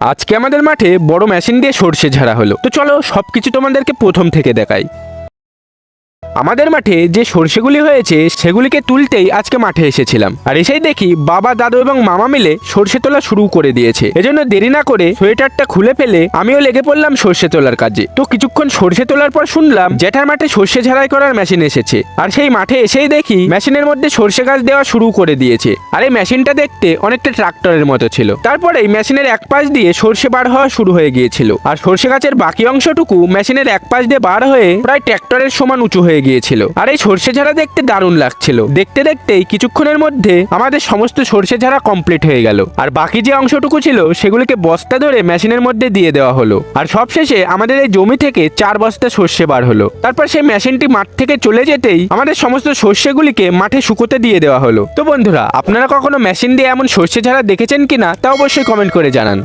আজকে আমাদের মাঠে বড় মেশিন দিয়ে সর্ষে ঝাড়া হলো। তো চলো সবকিছু তোমাদেরকে প্রথম থেকে দেখাই। আমাদের মাঠে যে সর্ষেগুলি হয়েছে, সেগুলিকে তুলতেই আজকে মাঠে এসেছিলাম। আর এসেই দেখি বাবা, দাদু এবং মামা মিলে সর্ষে তোলা শুরু করে দিয়েছে। এজন্য দেরি না করে সোয়েটারটা খুলে ফেলে আমিও লেগে পড়লাম সর্ষে তোলার কাজে। তো কিছুক্ষণ সর্ষে তোলার পর শুনলাম জেঠার মাঠে সর্ষে ঝাড়াই করার মেশিন এসেছে। আর সেই মাঠে এসেই দেখি মেশিনের মধ্যে সর্ষে গাছ দেওয়া শুরু করে দিয়েছে। আর এই মেশিনটা দেখতে অনেকটা ট্রাক্টরের মতো ছিল। তারপরে এই মেশিনের এক পাশ দিয়ে সর্ষে বার হওয়া শুরু হয়ে গিয়েছিল। আর সর্ষে গাছের বাকি অংশটুকু মেশিনের এক পাশ দিয়ে বার হয়ে প্রায় ট্র্যাক্টরের সমান উঁচু হয়ে গিয়েছিল। আর এই সর্ষে ঝাড়া দেখতে দারুণ লাগছিল। দেখতে দেখতেই কিছুক্ষণের মধ্যে আমাদের সমস্ত সর্ষে ঝাড়া কমপ্লিট হয়ে গেল। আর বাকি যে অংশটুকু ছিল, সেগুলিকে বস্তা ধরে মেশিনের মধ্যে দিয়ে দেওয়া হলো। আর সবশেষে আমাদের এই জমি থেকে চার বস্তা সর্ষে বার হলো। তারপর সেই মেশিনটি মাঠ থেকে চলে যেতেই আমাদের সমস্ত সর্ষেগুলিকে মাঠে শুকোতে দিয়ে দেওয়া হলো। তো বন্ধুরা, আপনারা কখনো মেশিন দিয়ে এমন সর্ষে ঝাড়া দেখেছেন কিনা তা অবশ্যই কমেন্ট করে জানান।